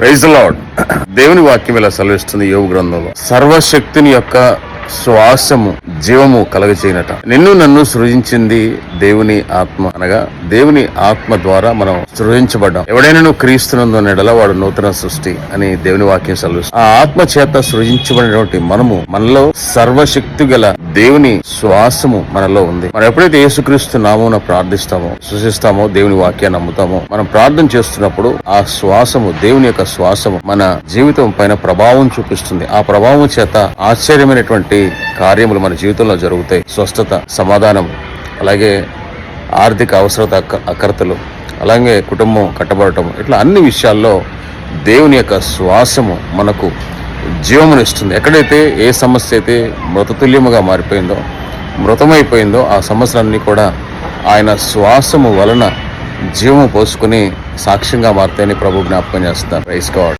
Praise lord దేవుని వాక్యం ఇలా సెలవిస్తుంది యోగ గ్రంథంలో. సర్వశక్తిని యొక్క శ్వాసము జీవము కలగచేయనట. నిన్ను నన్ను సృజించింది దేవుని ఆత్మ అనగా దేవుని ఆత్మ ద్వారా మనం సృజించబడ్డాం. ఎవడైనా నువ్వు క్రీస్తునందు నెడల వాడు నూతన సృష్టి అని దేవుని వాక్యం సెలవు ఆ ఆత్మ చేత సృజించబడినటువంటి మనము మనలో సర్వశక్తి గల దేవుని శ్వాసము మనలో ఉంది. మనం ఎప్పుడైతే యేసుక్రీస్తు నామమున ప్రార్థిస్తామో సృశిస్తామో దేవుని వాక్యాన్ని నమ్ముతామో మనం ప్రార్థన చేస్తున్నప్పుడు ఆ శ్వాసము దేవుని యొక్క శ్వాసము మన జీవితం పైన ప్రభావం చూపిస్తుంది. ఆ ప్రభావం చేత ఆశ్చర్యమైనటువంటి కార్యములు మన జీవితంలో జరుగుతాయి. స్వస్థత సమాధానం అలాగే ఆర్థిక అవసరత అకర్తలు అలాగే కుటుంబం కట్టబడటం ఇట్లా అన్ని విషయాల్లో దేవుని యొక్క శ్వాసము మనకు జీవమును ఇస్తుంది ఎక్కడైతే ఏ సమస్య అయితే మృతతుల్యముగా మారిపోయిందో మృతమైపోయిందో ఆ సమస్యలన్నీ కూడా ఆయన శ్వాసము వలన జీవము పోసుకుని సాక్ష్యంగా మారుతాయని ప్రభు జ్ఞాపకం చేస్తారు రైస్ గాడ్